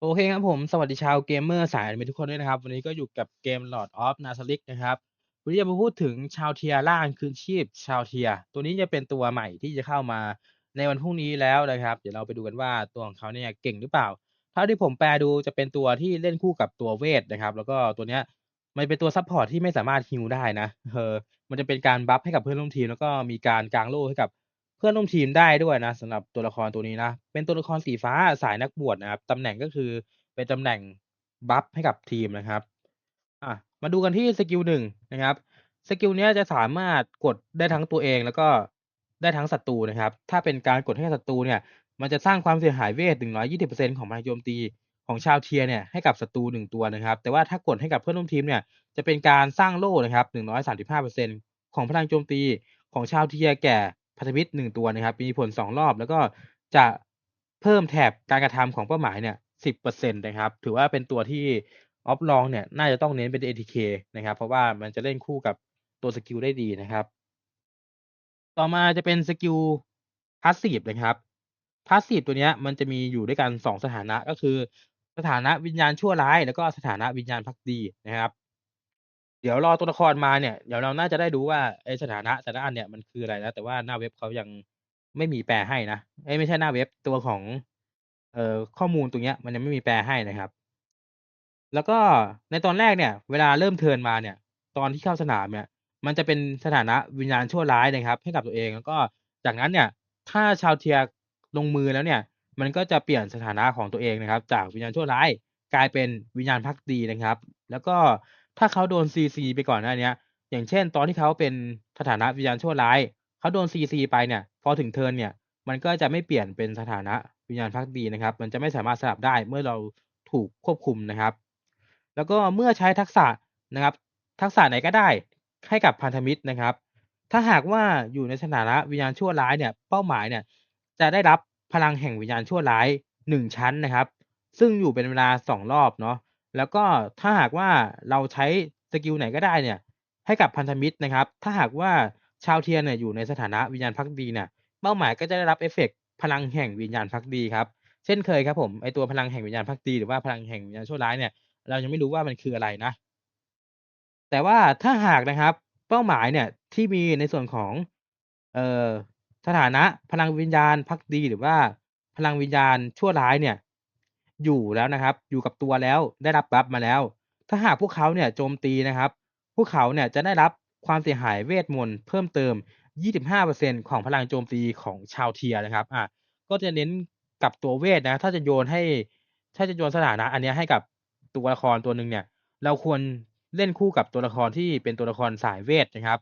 โอเคครับผม สวัสดีชาวเกมเมอร์สายอนิเมะทุกคนด้วยนะครับ วันนี้ก็อยู่กับเกม Lord of Nazarick นะครับ วันนี้จะมาพูดถึงชาวเทียร่างคืนชีพชาวเทีย ตัวนี้จะเป็นตัวใหม่ที่จะเข้ามาในวันพรุ่งนี้แล้วนะครับ เดี๋ยวเราไปดูกันว่าตัวของเขาเนี่ยเก่งหรือเปล่า เท่าที่ผมแปลดูจะเป็นตัวที่เล่นคู่กับตัวเวทนะครับ แล้วก็ตัวเนี้ยมันเป็นตัวซัพพอร์ตที่ไม่สามารถฮีลได้นะเออมันจะเป็นการบัฟให้กับเพื่อนร่วมทีมแล้วก็มีการกางโล่ให้กับ เพื่อนร่วมทีมได้ด้วยนะสำหรับตัวละครตัวนี้นะ เป็นตัวละครสีฟ้าสายนักบวชนะครับตำแหน่งก็คือเป็นตำแหน่งบัฟให้กับทีมนะครับอะมาดูกันที่สกิลหนึ่งนะครับสกิลนี้จะสามารถกดได้ทั้งตัวเองแล้วก็ได้ทั้งศัตรูนะครับ ถ้าเป็นการกดให้ศัตรูเนี่ย มันจะสร้างความเสียหายเวท120%ของพลังโจมตีของชาวเทียเนี่ยให้กับศัตรูหนึ่งตัวนะครับ แต่ว่าถ้ากดให้กับเพื่อนร่วมทีมเนี่ยจะเป็นการสร้างโล่นะครับ135%ของพลังโจมตีของชาวเทียแก่ พันธมิตรหนึ่งตัวนะครับ มีผลสองรอบ แล้วก็จะเพิ่มแถบการกระทำของเป้าหมายเนี่ย10%นต์นะครับ ถือว่าเป็นตัวที่ออฟลองเนี่ยน่าจะต้องเน้นเป็น ATK นะครับ เพราะว่ามันจะเล่นคู่กับตัวสกิลได้ดีนะครับ ต่อมาจะเป็นสกิลพาสซีฟนะครับพาสซีฟตัวเนี้ยมันจะมีอยู่ด้วยกันสองสถานะก็คือ สถานะวิญญาณชั่วร้าย แล้วก็สถานะวิญญาณภักดีนะครับ เดี๋ยวรอตัวละครมาเนี่ย เดี๋ยวเราน่าจะได้รู้ว่าไอ้สถานะแต่ละอันเนี่ยมันคืออะไรนะแต่ว่าหน้าเว็บเขายังไม่มีแปลให้นะเอ๊ยไม่ใช่หน้าเว็บตัวของ เอ่อข้อมูลตรงเนี้ย มันยังไม่มีแปลให้นะครับ แล้วก็ในตอนแรกเนี่ย เวลาเริ่มเทิร์นมาเนี่ย ตอนที่เข้าสนามเนี่ย มันจะเป็นสถานะวิญญาณชั่วร้ายนะครับ ให้กับตัวเองแล้วก็จากนั้นเนี่ย ถ้าชาวเทียลงมือแล้วเนี่ย มันก็จะเปลี่ยนสถานะของตัวเองนะครับ จากวิญญาณชั่วร้ายกลายเป็นวิญญาณภักดีนะครับ แล้วก็ ถ้าเขาโดน CC ไปก่อนหน้าเนี้ยอย่างเช่น ตอนที่เขาเป็นสถานะวิญญาณชั่วร้าย เขาโดน CC ไปเนี่ย พอถึงเทิร์นเนี่ย มันก็จะไม่เปลี่ยนเป็นสถานะวิญญาณภักดีนะครับ มันจะไม่สามารถสลับได้เมื่อเราถูกควบคุมนะครับ แล้วก็เมื่อใช้ทักษะนะครับ ทักษะไหนก็ได้ให้กับพันธมิตรนะครับ ถ้าหากว่าอยู่ในสถานะวิญญาณชั่วร้ายเนี่ย เป้าหมายเนี่ย จะได้รับพลังแห่งวิญญาณชั่วร้าย 1 ชั้นนะครับ ซึ่งอยู่เป็นเวลา 2 รอบเนาะ แล้วก็ถ้าหากว่าเราใช้สกิลไหนก็ได้เนี่ยให้กับพันธมิตรนะครับ ถ้าหากว่าชาวเทียนเนี่ยอยู่ในสถานะวิญญาณภักดีเนี่ยเป้าหมายก็จะได้รับเอฟเฟกต์พลังแห่งวิญญาณภักดีครับ เช่นเคยครับผมไอตัวพลังแห่งวิญญาณภักดีหรือว่าพลังแห่งวิญญาณชั่วร้ายเนี่ยเรายังไม่รู้ว่ามันคืออะไรนะ แต่ว่าถ้าหากนะครับ เป้าหมายเนี่ยที่มีในส่วนของเอ่อสถานะพลังวิญญาณภักดีหรือว่าพลังวิญญาณชั่วร้ายเนี่ย อยู่แล้วนะครับ อยู่กับตัวแล้วได้รับบัฟมาแล้ว ถ้าหากพวกเขาเนี่ยโจมตีนะครับ พวกเขาเนี่ยจะได้รับความเสียหายเวทมนต์เพิ่มเติม 25%ของพลังโจมตีของชาวเทียนะครับอ่าก็จะเน้นกับตัวเวทนะ ถ้าจะโยนให้ ถ้าจะโยนสถานะ อันนี้ให้กับตัวละครตัวหนึ่งเนี่ย เราควรเล่นคู่กับตัวละครที่เป็นตัวละครสายเวทนะครับ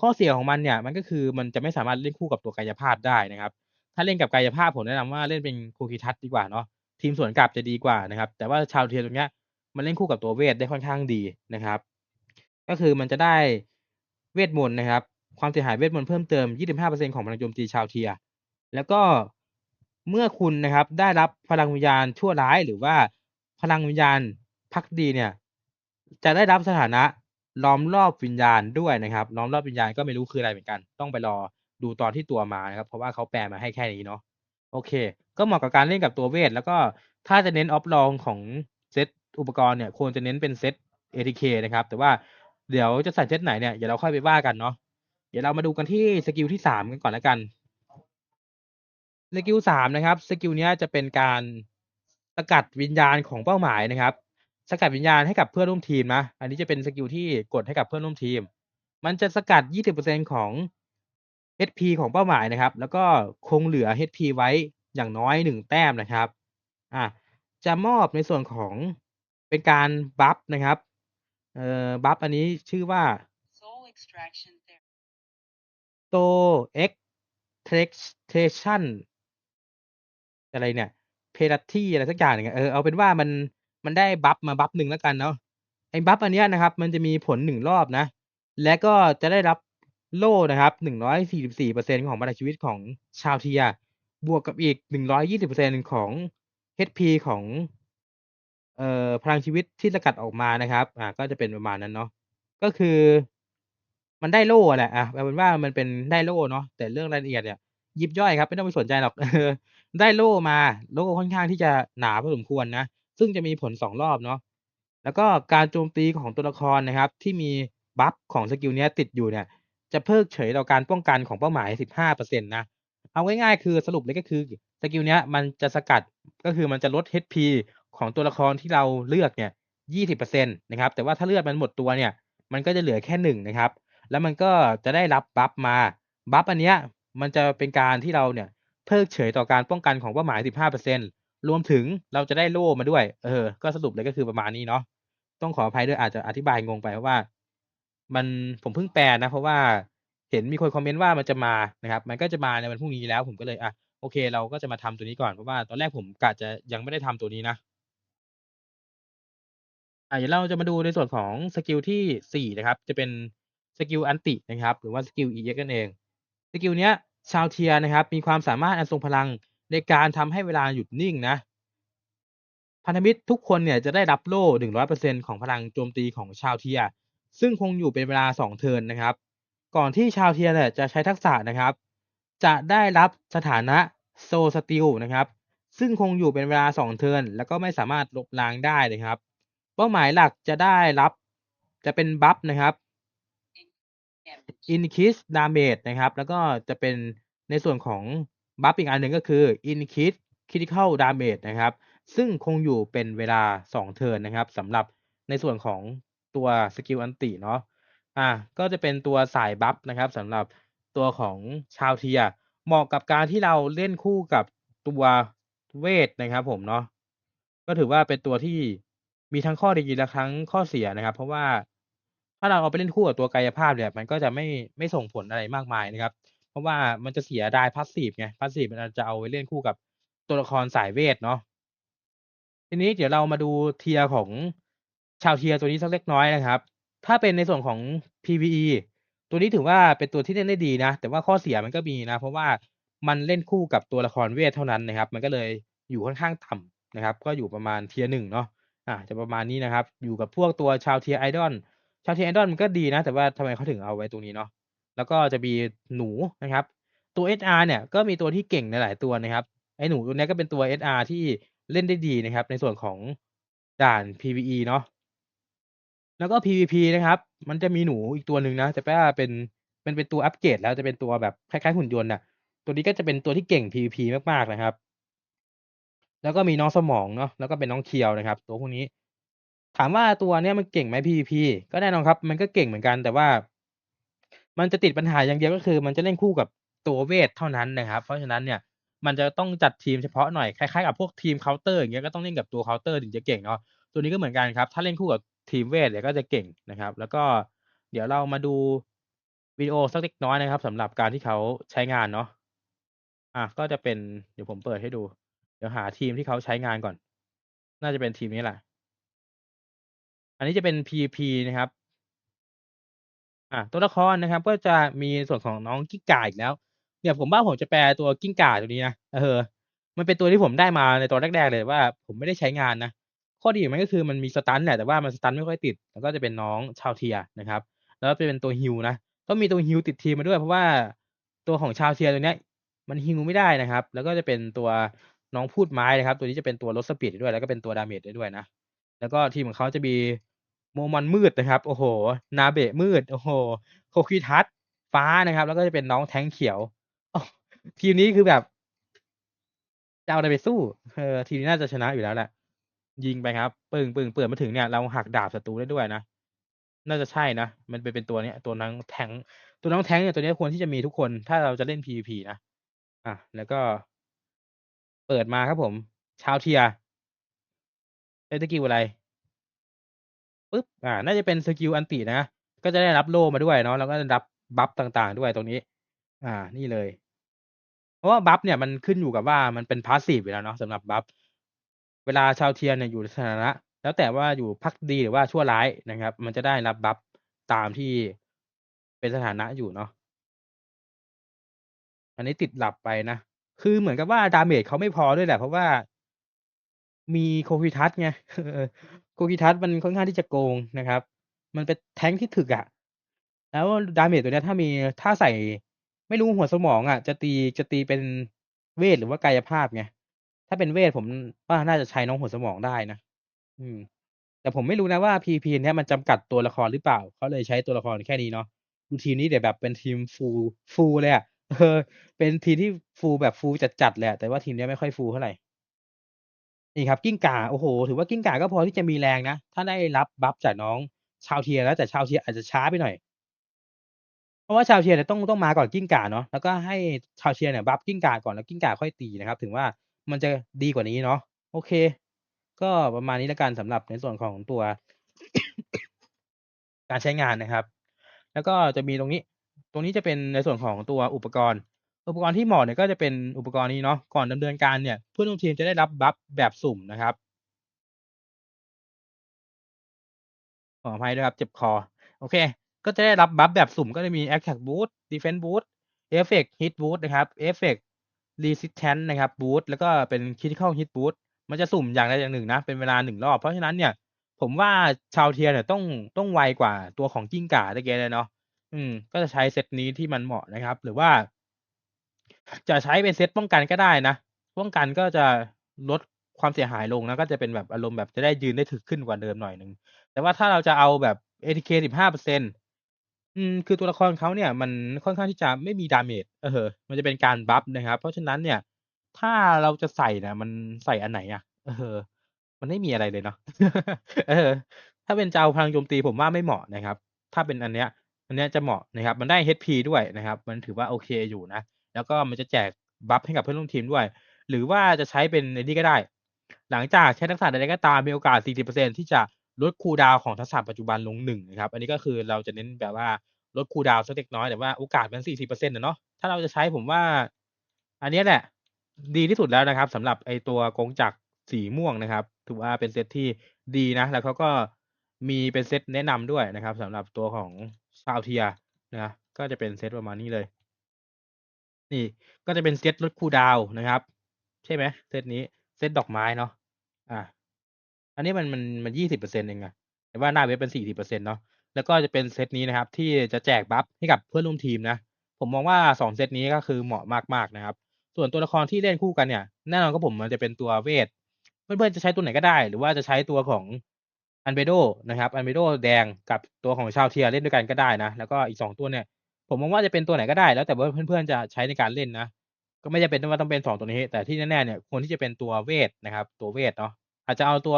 ข้อเสียของมันเนี่ย มันก็คือมันจะไม่สามารถเล่นคู่กับตัวกายภาพได้นะครับ ถ้าเล่นกับกายภาพผมแนะนำว่าเล่นเป็นคูคิทัศดีกว่าเนาะ ทีมสวนกลับจะดีกว่านะครับ แต่ว่าชาวเทียตรงเนี้ยมันเล่นคู่กับตัวเวทได้ค่อนข้างดีนะครับ ก็คือมันจะได้เวทมนต์นะครับ ความเสียหายเวทมนต์เพิ่มเติม 25%ของพลังโจมตีชาวเทีย แล้วก็เมื่อคุณนะครับได้รับพลังวิญญาณชั่วร้ายหรือว่าพลังวิญญาณภักดีเนี่ย จะได้รับสถานะล้อมรอบวิญญาณด้วยนะครับล้อมรอบวิญญาณก็ไม่รู้คืออะไรเหมือนกัน ต้องไปรอดูตอนที่ตัวมานะครับ เพราะว่าเขาแปลมาให้แค่นี้เนาะโอเค ก็เหมาะกับการเล่นกับตัวเวท แล้วก็ถ้าจะเน้นออฟลองของเซตอุปกรณ์เนี่ยควรจะเน้นเป็นเซต ATK นะครับ แต่ว่าเดี๋ยวจะใส่เซตไหนเนี่ยเดี๋ยวเราค่อยไปว่ากันเนาะเดี๋ยวเรามาดูกันที่สกิลที่3กันก่อนแล้วกันสกิล3นะครับสกิลเนี้ยจะเป็นการสกัดวิญญาณของเป้าหมายนะครับ สกัดวิญญาณให้กับเพื่อนร่วมทีมนะอันนี้จะเป็นสกิลที่กดให้กับเพื่อนร่วมทีม มันจะสกัด 20%ของ HP ของเป้าหมายนะครับ แล้วก็คงเหลือ HP ไว้ อย่างน้อย 1 แต้มนะครับอ่าจะมอบในส่วนของเป็นการบัฟนะครับเอ่อบัฟอันนี้ชื่อว่า Soul extraction therapy. Soul extraction อะไรเนี่ย Penalty อะไรสักอย่างหนึ่งอะเออเอาเป็นว่ามันมันได้บัฟมาบัฟหนึ่งแล้วกันเนาะไอ้บัฟอันเนี้ยนะครับ มันจะมีผล1รอบนะ และก็จะได้รับโล่นะครับ144%ของพลังชีวิตของชาวเทีย บวกกับอีก 120%ของ HP ของเอ่อพลังชีวิตที่สกัดออกมานะครับ อ่า ก็จะเป็นประมาณนั้นเนาะ ก็คือ มันได้โล่แหละอะเอาเป็นว่ามันเป็นได้โล่เนาะ แต่เรื่องรายละเอียดเนี่ย ยิบย่อยครับ ไม่ต้องไปสนใจหรอก ได้โล่มา โล่ค่อนข้างที่จะหนาพอสมควรนะ ซึ่งจะมีผลสองรอบเนาะ แล้วก็การโจมตีของตัวละครนะครับ ที่มีบัฟของสกิลเนี้ยติดอยู่เนี่ย จะเพิกเฉยต่อการป้องกันของเป้าหมาย 15%นะ เอาง่ายๆคือสรุปเลยก็คือสกิลเนี้ยมันจะสกัดก็คือมันจะลด HP ของตัวละครที่เราเลือกเนี่ย20%นะครับแต่ว่าถ้าเลือดมันหมดตัวเนี่ย มันก็จะเหลือแค่หนึ่งนะครับ แล้วมันก็จะได้รับบัฟมาบัฟอันเนี้ยมันจะเป็นการที่เราเนี่ยเพิกเฉยต่อการป้องกันของเป้าหมาย15%รวมถึงเราจะได้โล่มาด้วย เออ ก็สรุปเลยก็คือประมาณนี้เนาะต้องขออภัยด้วยอาจจะอธิบายงงไปเพราะว่า มันผมเพิ่งแปลนะ เพราะว่า เห็นมีคนคอมเมนต์ว่ามันจะมานะครับ มันก็จะมาในวันพรุ่งนี้แล้ว ผมก็เลยอะโอเค เราก็จะมาทำตัวนี้ก่อนเพราะว่าตอนแรกผมกะจะยังไม่ได้ทำตัวนี้นะอ่าเดี๋ยวเราจะมาดูในส่วนของสกิลที่สี่นะครับ จะเป็นสกิลอันตินะครับ หรือว่าสกิล EX นั่นเองสกิลเนี้ยชาวเทียนะครับ มีความสามารถอันทรงพลังในการทำให้เวลาหยุดนิ่งนะ พันธมิตรทุกคนเนี่ยจะได้รับโล่ 100%ของพลังโจมตีของชาวเทีย ซึ่งคงอยู่เป็นเวลา 2 เทิร์นนะครับ ก่อนที่ชาวเทียร์เนี่ยจะใช้ทักษะนะครับ จะได้รับสถานะโซสติลนะครับ ซึ่งคงอยู่เป็นเวลา 2 เทิร์นแล้วก็ไม่สามารถลบล้างได้นะครับ เป้าหมายหลักจะได้รับจะเป็นบัฟนะครับ increase damage นะครับ แล้วก็จะเป็นในส่วนของบัฟอีกอันหนึ่งก็คือ increase critical damage นะครับ ซึ่งคงอยู่เป็นเวลา 2 เทิร์นนะครับสำหรับในส่วนของตัวสกิลอันติเนาะ อะก็จะเป็นตัวสายบัฟนะครับสำหรับตัวของชาวเทีย เหมาะกับการที่เราเล่นคู่กับตัวเวทนะครับ ผมเนาะก็ถือว่าเป็นตัวที่มีทั้งข้อดีและทั้งข้อเสียนะครับ เพราะว่าถ้าเราเอาไปเล่นคู่กับตัวกายภาพเนี่ยมันก็จะไม่ไม่ส่งผลอะไรมากมายนะครับ เพราะว่ามันจะเสียดายพาสซีฟไงพาสซีฟมันจะเอาไว้เล่นคู่กับตัวละครสายเวทเนาะทีนี้เดี๋ยวเรามาดูเทียของชาวเทียตัวนี้สักเล็กน้อยนะครับ ถ้าเป็นในส่วนของ PVE ตัวนี้ถือว่าเป็นตัวที่เล่นได้ดีนะ แต่ว่าข้อเสียมันก็มีนะ เพราะว่ามันเล่นคู่กับตัวละครเวทเท่านั้นนะครับ มันก็เลยอยู่ค่อนข้างต่ำนะครับ ก็อยู่ประมาณเทียร์หนึ่งเนาะ อ่า จะประมาณนี้นะครับ อยู่กับพวกตัวชาวเทียร์ไอดอล ชาวเทียร์ไอดอลมันก็ดีนะ แต่ว่าทำไมเขาถึงเอาไว้ตรงนี้เนาะ แล้วก็จะมีหนูนะครับ ตัว SR เนี่ยก็มีตัวที่เก่งในหลายตัวนะครับ ไอ้หนูตัวนี้ก็เป็นตัว SR ที่เล่นได้ดีนะครับ ในส่วนของด่าน PVE เนาะ แล้วก็ PVP นะครับ มันจะมีหนูอีกตัวหนึ่งนะ แต่แปลว่าเป็นเป็นเป็นตัวอัปเกรดแล้วจะเป็นตัวแบบคล้ายๆหุ่นยนต์น่ะตัวนี้ก็จะเป็นตัวที่เก่ง PVP มากๆนะครับ แล้วก็มีน้องสมองเนาะ แล้วก็เป็นน้องเคียวนะครับ ตัวพวกนี้ ถามว่าตัวเนี้ยมันเก่งไหม PVP ก็แน่นอนครับ มันก็เก่งเหมือนกัน แต่ว่า มันจะติดปัญหาอย่างเดียวก็คือ มันจะเล่นคู่กับตัวเวทเท่านั้นนะครับ เพราะฉะนั้นเนี่ย มันจะต้องจัดทีมเฉพาะหน่อย คล้ายๆกับพวกทีมเคาน์เตอร์อย่างเงี้ย ก็ต้องเล่นกับตัวเคาน์เตอร์ถึงจะเก่งเนาะ ตัวนี้ก็เหมือนกันครับ ถ้าเล่นคู่กับ ทีมเวทเนี่ยก็จะเก่งนะครับ แล้วก็เดี๋ยวเรามาดูวิดีโอสักเล็กน้อยนะครับสำหรับการที่เขาใช้งานเนาะอะก็จะเป็นเดี๋ยวผมเปิดให้ดู เดี๋ยวหาทีมที่เขาใช้งานก่อน น่าจะเป็นทีมนี้แหละ อันนี้จะเป็น PVP นะครับ อะตัวละครนะครับ ก็จะมีส่วนของน้องกิ้งก่าอีกแล้วเนี่ยผมว่าผมจะแปลตัวกิ้งก่าตัวนี้นะเออ มันเป็นตัวที่ผมได้มาในตอนแรกๆเลยว่า ผมไม่ได้ใช้งานนะ ข้อดีของมันก็คือมันมีสตันแหละแต่ว่ามันสตันไม่ค่อยติด แล้วก็จะเป็นน้องชาวเทียนะครับ แล้วจะเป็นตัวฮิวนะต้องมีตัวฮิวติดทีมมาด้วย เพราะว่าตัวของชาวเทียตัวเนี้ยมันฮิวไม่ได้นะครับ แล้วก็จะเป็นตัวน้องพูดไม้นะครับ ตัวนี้จะเป็นตัวลดสปีดได้ด้วย แล้วก็เป็นตัวดาเมจได้ด้วยนะแล้วก็ทีมของเขาจะมีโมมอนมืดนะครับ โอ้โห นาเบะมืด โอ้โห โคคิทัสฟ้านะครับ แล้วก็จะเป็นน้องแทงเขียวทีมนี้คือแบบจะเอาอะไรไปสู้เออทีมนี้น่าจะชนะอยู่แล้วแหละ ยิงไปครับ ปึ้งปึ้งเปิดมาถึงเนี่ย เราหักดาบศัตรูได้ด้วยนะ น่าจะใช่นะ มันเป็นเป็นตัวเนี้ย ตัวน้องแทง ตัวน้องแทงเนี่ยตัวนี้ควรที่จะมีทุกคน ถ้าเราจะเล่น PVP นะ อะ แล้วก็ เปิดมาครับผม ชาวเทียเล่นสกิลอะไรปึ๊บ อ่า น่าจะเป็นสกิลอันตินะ ก็จะได้รับโล่มาด้วยเนาะ แล้วก็รับบัฟต่างๆ ด้วยตรงนี้ อ่า นี่เลย เพราะว่าบัฟเนี่ยมันขึ้นอยู่กับว่ามันเป็นพาสซีฟอยู่แล้วเนาะสำหรับบัฟ วลาชาวเทียร์เนี่ยอยู่ในสถานะ แล้วแต่ว่าอยู่พักดีหรือว่าชั่วร้ายนะครับ มันจะได้รับบัฟตามที่เป็นสถานะอยู่เนาะอันนี้ติดหลับไปนะ คือเหมือนกับว่าดาเมจเขาไม่พอด้วยแหละ เพราะว่ามีโคคิทัสไงโคคิทัสมันค่อนข้างที่จะโกงนะครับ มันเป็นแท้งที่ถึกอะแล้วดาเมจตัวนี้ถ้ามีถ้าใส่ไม่รู้หัวสมองอะจะตีจะตีเป็นเวทหรือว่ากายภาพไง ถ้าเป็นเวทผมว่าน่าจะใช้น้องหัวสมองได้นะอืม แต่ผมไม่รู้นะว่า PVP เนี้ยมันจำกัดตัวละครหรือเปล่าเขาเลยใช้ตัวละครแค่นี้เนาะดูทีมนี้เดี๋ยวแบบเป็นทีม full full เลยอะเออ เป็นทีมที่ full แบบ full จัดๆเลยอะแต่ว่าทีมเนี้ยไม่ค่อย full เท่าไหร่นี่ครับกิ้งก่าโอ้โฮถือว่ากิ้งก่าก็พอที่จะมีแรงนะ ถ้าได้รับบัฟจากน้องชาวเทียร์นะแต่ชาวเทียอาจจะช้าไปหน่อย เพราะว่าชาวเทียร์เนี่ยต้องต้องมาก่อนกิ้งก่าเนาะแล้วก็ให้ชาวเทียร์เนี่ยบัฟกิ้งก่าก่อนแล้วกิ้งก่าค่อยตีนะครับ ถึงว่า มันจะดีกว่านี้เนาะโอเค ก็ประมาณนี้แล้วกันสำหรับในส่วนของตัว การใช้งานนะครับ แล้วก็จะมีตรงนี้ ตรงนี้จะเป็นในส่วนของตัวอุปกรณ์ อุปกรณ์ที่เหมาะเนี่ยก็จะเป็นอุปกรณ์นี้เนาะก่อนดำเนินการเนี่ยเพื่อนร่วมทีมจะได้รับบัฟแบบสุ่มนะครับขออภัยด้วยครับ เจ็บคอ โอเค ก็จะได้รับบัฟแบบสุ่มก็จะมี Attack Boost Defense Boost Effect Hit Boost นะครับ Effect Resistance นะครับ Boost แล้วก็เป็น Critical Hit Boost มันจะสุ่มอย่างใดอย่างหนึ่งนะ เป็นเวลา1รอบ เพราะฉะนั้นเนี่ย ผมว่าชาวเทียร์เนี่ยต้องต้องไวกว่าตัวของกิ้งก่าตะเกียเลยเนาะอืม ก็จะใช้เซตนี้ที่มันเหมาะนะครับ หรือว่า จะใช้เป็นเซตป้องกันก็ได้นะ ป้องกันก็จะลดความเสียหายลงนะก็จะเป็นแบบอารมณ์แบบจะได้ยืนได้ถึกขึ้นกว่าเดิมหน่อยหนึ่งแต่ว่าถ้าเราจะเอาแบบ ATK 15%อืืม คือตัวละครเขาเนี่ยมันค่อนข้างที่จะไม่มี damage เออ มันจะเป็นการบัฟนะครับ เพราะฉะนั้นเนี่ย ถ้าเราจะใส่นี่ยมันใส่อันไหนอะ?เออ มันไม่มีอะไรเลยเนาะ เออ ถ้าเป็นเจะเอาพลังโจมตีผมว่าไม่เหมาะนะครับ ถ้าเป็นอันเนี้ย อันเนี้ยจะเหมาะนะครับ มันได้ HP ด้วยนะครับ มันถือว่าโอเคอยู่นะ แล้วก็มันจะแจกบัฟให้กับเพื่อนร่วมทีมด้วย หรือว่าจะใช้เป็นไอ้นี่ก็ได้ หลังจากใช้ทักษะใดๆก็ตามมีโอกาส 40%ที่จะ ลดคูดาวของทักษะปัจจุบันลง1นะครับ อันนี้ก็คือเราจะเน้นแบบว่าลดคูดาวสักเล็กน้อยแต่ว่าโอกาสมัน40%อะเนาะถ้าเราจะใช้ผมว่า อันนี้แหละ ดีที่สุดแล้วนะครับสำหรับไอตัวกงจักรสีม่วงนะครับ ถือว่าเป็นเซตที่ดีนะ แล้วเขาก็มีเป็นเซตแนะนำด้วยนะครับสำหรับตัวของชาวเทียนะก็จะเป็นเซตประมาณนี้เลย นี่ก็จะเป็นเซตลดคูดาวนะครับ ใช่ไหมเซตนี้เซตดอกไม้เนาะอ่า อันนี้มันมันมัน20%เปอร์เซ็นต์เองอะแต่ว่าหน้าเว็บเป็น40%เนาะแล้วก็จะเป็นเซตนี้นะครับ ที่จะแจกบัฟให้กับเพื่อนร่วมทีมนะ ผมมองว่า2เซตนี้ก็คือเหมาะมากๆนะครับ ส่วนตัวละครที่เล่นคู่กันเนี่ยแน่นอนครับผมมันจะเป็นตัวเวทเพื่อนๆจะใช้ตัวไหนก็ได้ หรือว่าจะใช้ตัวของ Albedo นะครับ Albedo แดงกับตัวของชาวเทียเล่นด้วยกันก็ได้นะ แล้วก็อีก2ตัวเนี่ย ผมมองว่าจะเป็นตัวไหนก็ได้ แล้วแต่ว่าเพื่อนๆจะใช้ในการเล่นนะก็ไม่จำเป็นว่าต้องเป็น2ตัวนี้ แต่ที่แน่ๆเนี่ยควรที่จะเป็นตัวเวทนะครับ ตัวเวทเนาะ อาจจะเอาตัว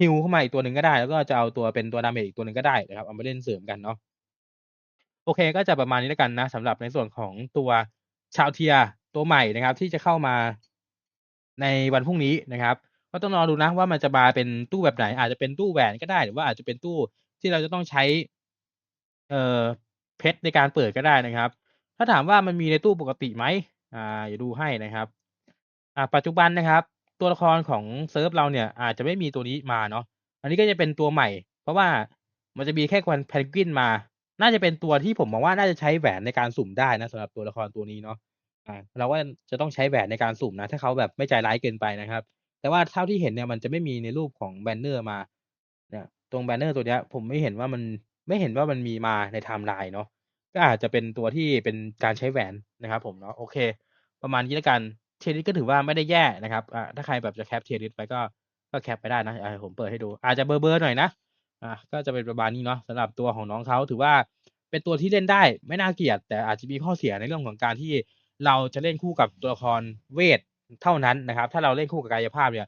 heal เข้ามาอีกตัวหนึ่งก็ได้ แล้วก็จะเอาตัวเป็นตัว damage อีกตัวหนึ่งก็ได้นะครับ เอามาเล่นเสริมกันเนาะโอเคก็จะประมาณนี้แล้วกันนะสำหรับในส่วนของตัวชาวเทียตัวใหม่นะครับ ที่จะเข้ามาในวันพรุ่งนี้นะครับ ก็ต้องรอดูนะว่ามันจะมาเป็นตู้แบบไหน อาจจะเป็นตู้แหวนก็ได้ หรือว่าอาจจะเป็นตู้ที่เราจะต้องใช้ เอ่อเพชรในการเปิดก็ได้นะครับ ถ้าถามว่ามันมีในตู้ปกติไหมอ่าเดี๋ยวดูให้นะครับ อ่า ปัจจุบันนะครับ ตัวละครของเซิร์ฟเราเนี่ย อาจจะไม่มีตัวนี้มาเนาะอันนี้ก็จะเป็นตัวใหม่ เพราะว่ามันจะมีแค่ควันเพนกวินมา น่าจะเป็นตัวที่ผมมองว่าน่าจะใช้แหวนในการสุ่มได้นะสำหรับตัวละครตัวนี้เนาะอ่าเราว่าจะต้องใช้แหวนในการสุ่มนะ ถ้าเขาแบบไม่ใจร้ายเกินไปนะครับ แต่ว่าเท่าที่เห็นเนี่ยมันจะไม่มีในรูปของแบนเนอร์มาเนี่ยตรงแบนเนอร์ตัวเนี้ย ผมไม่เห็นว่ามันไม่เห็นว่ามันมีมาในไทม์ไลน์เนาะก็อาจจะเป็นตัวที่เป็นการใช้แหวนนะครับ ผมเนาะโอเค ประมาณนี้แล้วกัน Tier list ก็ถือว่าไม่ได้แย่นะครับอ่าถ้าใครแบบจะแคป Tier list ไว้ก็ก็แคปไปได้นะอ่าผมเปิดให้ดู อาจจะเบลอๆหน่อยนะอ่าก็จะเป็นประมาณนี้เนาะสำหรับตัวของน้องเขาถือว่าเป็นตัวที่เล่นได้ไม่น่าเกลียด แต่อาจจะมีข้อเสียในเรื่องของการที่เราจะเล่นคู่กับตัวละครเวทเท่านั้นนะครับ ถ้าเราเล่นคู่กับกายภาพเนี่ย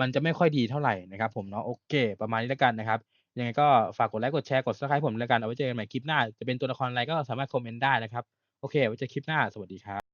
มันจะไม่ค่อยดีเท่าไหร่นะครับผมเนาะโอเค ประมาณนี้แล้วกันนะครับยังไงก็ฝากกดไลก์กดแชร์กด Subscribe ผมแล้วกันเอาไว้เจอกันใหม่คลิปหน้า จะเป็นตัวละครอะไรก็สามารถคอมเมนต์ได้นะครับ โอเคไว้เจอคลิปหน้าสวัสดีครับ